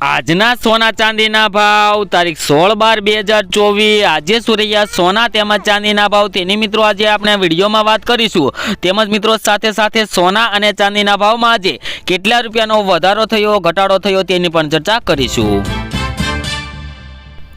આજના સોના ચાંદીના ભાવ, તારીખ સોળ બાર બે હજાર ચોવીસ. આજે સુરૈયા સોના તેમજ ચાંદીના ભાવ. તેની મિત્રો, આજે આપણે વિડીયોમાં વાત કરીશું. તેમજ મિત્રો, સાથે સાથે સોના અને ચાંદીના ભાવમાં આજે કેટલા રૂપિયાનો વધારો થયો, ઘટાડો થયો તેની પણ ચર્ચા કરીશું.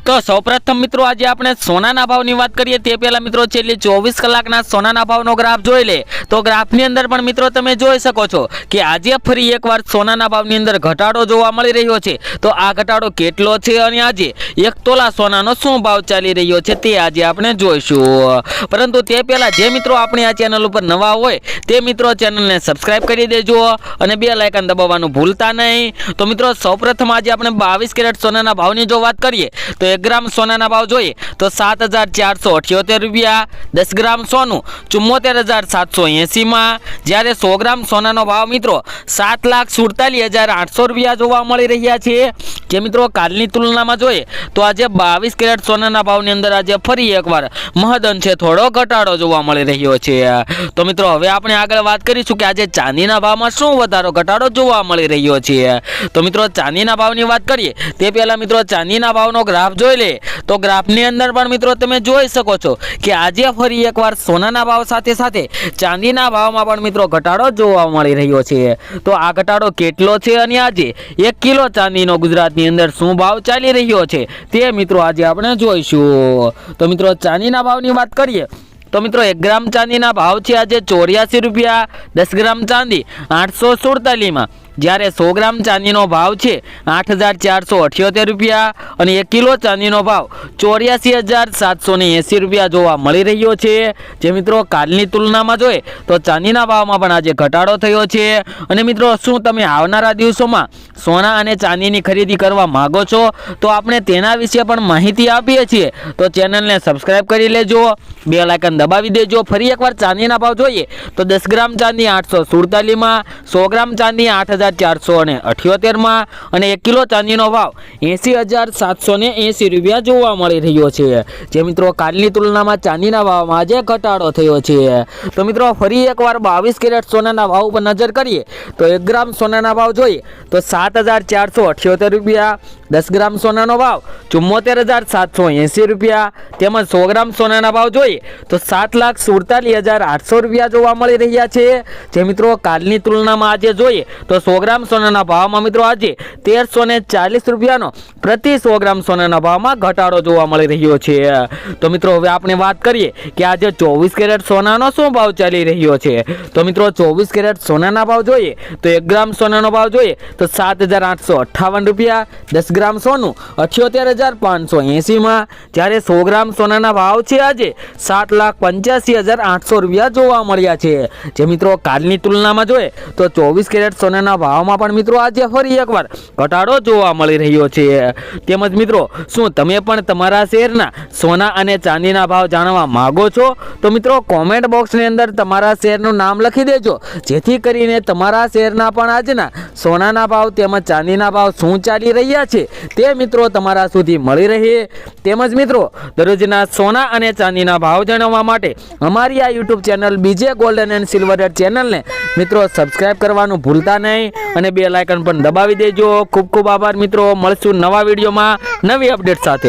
તો સૌપ્રથમ મિત્રો આજે આપણે સોનાના ભાવની વાત કરીએ તે પહેલાં મિત્રો છેલ્લી ચોવીસ કલાકના સોનાના ભાવનો ગ્રાફ જોઈ લે. તો ગ્રાફની અંદર પણ મિત્રો તમે જોઈ શકો છો કે આજે ફરી એકવાર સોનાના ભાવની અંદર ઘટાડો જોવા મળી રહ્યો છે. તો આ ઘટાડો કેટલો છે અને આજે એક તોલા સોનાનો શું ભાવ ચાલી રહ્યો છે તે આજે આપણે જોઈશું. પરંતુ તે પહેલાં જે મિત્રો આપણે આ ચેનલ ઉપર નવા હોય તે મિત્રો ચેનલને સબસ્ક્રાઈબ કરી દેજો અને બે લાયકન દબાવવાનું ભૂલતા નહીં. તો મિત્રો સૌપ્રથમ આજે આપણે બાવીસ કેરેટ સોનાના ભાવની જો વાત કરીએ, તો એક ગ્રામ સોનાના ભાવ જોઈએ તો સાત હજાર ચારસો અઠ્યોતેર રૂપિયા, દસ ગ્રામ સોનું ચુમ્મોતેર હજાર સાતસો એંસીમાં જ્યારે સો ગ્રામ સોનાનો ભાવ મિત્રો સાત લાખ સુડતાલીસ હજાર આઠસો રૂપિયા જોવા મળી રહ્યા છે. જે મિત્રો કાલની તુલનામાં જોઈએ તો આજે બાવીસ કેરેટ સોનાના ભાવની અંદર આજે ફરી એકવાર મહદઅંશે થોડો ઘટાડો જોવા મળી રહ્યો છે. તો મિત્રો, હવે આપણે આગળ વાત કરીશું કે આજે ચાંદીના ભાવમાં શું વધારો ઘટાડો જોવા મળી રહ્યો છે. તો મિત્રો, ચાંદીના ભાવની વાત કરીએ, તે પહેલાં મિત્રો, ચાંદીના ભાવનો ગ્રાફ જોઈ લે. તો ગ્રાફની અંદર પણ મિત્રો, તમે જોઈ શકો છો કે આજે ફરી એકવાર સોનાના ભાવ સાથે સાથે ચાંદીના ભાવમાં પણ મિત્રો ઘટાડો જોવા મળી રહ્યો છે. તો આ ઘટાડો કેટલો છે? અને આજે એક કિલો ચાંદીનો ગુજરાતની અંદર શું ભાવ ચાલી રહ્યો છે તે મિત્રો આજે આપણે જોઈશું. તો મિત્રો, ચાંદીના ભાવની વાત કરીએ, તો મિત્રો, એક ગ્રામ ચાંદીના ભાવ છે આજે ચોર્યાસી રૂપિયા, દસ ગ્રામ ચાંદી આઠસો સુડતાલીસમાં. જ્યારે સો ગ્રામ ચાંદીનો ભાવ છે આઠ હજાર ચારસો અઠ્યોતેર રૂપિયા અને એક કિલો ચાંદીનો ભાવ ચોર્યાસી હજાર સાતસો એંસી રૂપિયા જોવા મળી રહ્યો છે. જે મિત્રો કાલની તુલનામાં જોઈએ તો ચાંદીના ભાવમાં પણ આજે ઘટાડો થયો છે. અને મિત્રો શું તમે આવનારા દિવસોમાં સોના અને ચાંદીની ખરીદી કરવા માગો છો તો આપણે તેના વિશે પણ માહિતી આપીએ છીએ. તો ચેનલને સબસ્ક્રાઇબ કરી લેજો. બે લાયકન દબાવી દેજો. ફરી એકવાર ચાંદીના ભાવ જોઈએ તો દસ ગ્રામ ચાંદી આઠસો સુડતાલીસમાં, સો ગ્રામ ચાંદી આઠ હજાર ચારસો અને અઠ્યોતેરમાં અને એક કિલો ચાંદીનો ભાવ એંસી હજાર સાતસો ને એંસી રૂપિયા જોવા મળી રહ્યો છે. જે મિત્રો કાલની તુલનામાં ચાંદીના ભાવમાં આજે ઘટાડો થયો છે. તો મિત્રો ફરી એકવાર બાવીસ કેરેટ સોનાના ભાવ ઉપર નજર કરીએ તો એક ગ્રામ સોનાના ભાવ જોઈએ તો સાત હજાર ચારસો અઠ્યોતેર રૂપિયા, દસ ગ્રામ સોનાનો ભાવ ચુમ્મોતેર હજાર સાતસો એંસી રૂપિયા, તેમજ સો ગ્રામ સોનાના ભાવ જોઈએ તો સાત લાખ સુડતાલીસ હજાર આઠસો રૂપિયા જોવા મળી રહ્યા છે. જે મિત્રો કાલની તુલનામાં આજે જોઈએ તો સો ગ્રામ સોનાના ભાવમાં મિત્રો આજે તેરસો ને ચાલીસ રૂપિયાનો પ્રતિ સો ગ્રામ સોનાના ભાવમાં ઘટાડો જોવા મળી રહ્યો છે. તો મિત્રો હવે આપણે વાત કરીએ કે આજે ચોવીસ કેરેટ સોનાનો શું ભાવ ચાલી રહ્યો છે? તો મિત્રો ચોવીસ કેરેટ સોનાના ભાવ જોઈએ, તો એક ગ્રામ સોનાનો ભાવ જોઈએ, તો સાત હજાર આઠસો અઠ્ઠાવન રૂપિયા, દસ ગ્રામ સોનું, અઠ્યોતેર હજાર પાંચસો એંસીમાં જ્યારે સો ગ્રામ સોનાના ભાવ છે આજે સાત લાખ પંચ્યાસી હજાર આઠસો રૂપિયા જોવા મળ્યા છે. જે મિત્રો કાલની તુલનામાં જોઈએ, તો ચોવીસ કેરેટ સોનાના ભાવમાં પણ મિત્રો આજે ફરી એકવાર ઘટાડો જોવા મળી રહ્યો છે. તેમજ મિત્રો, શું તમે પણ તમારા શહેરના સોના અને ચાંદીના ભાવ જાણવા માગો છો? તો મિત્રો કોમેન્ટ બોક્સની અંદર તમારા શહેરનું નામ લખી દેજો. જેથી કરીને તમારા શહેરના પણ આજના સોનાના ભાવ તેમજ ચાંદીના ભાવ શું ચાલી રહ્યા છે તે મિત્રો તમારા સુધી મળી રહે. તેમજ મિત્રો, દરરોજના સોના અને ચાંદીના ભાવ જાણવા માટે અમારી આ યુટ્યુબ ચેનલ બીજે ગોલ્ડન એન્ડ સિલ્વર ચેનલને મિત્રો સબસ્ક્રાઇબ કરવાનું ભૂલતા નહીં. અને બે લાયકન પણ દબાવી દેજો. ખૂબ ખૂબ આભાર મિત્રો. મળશું નવા વિડીયોમાં નવી અપડેટ સાથે.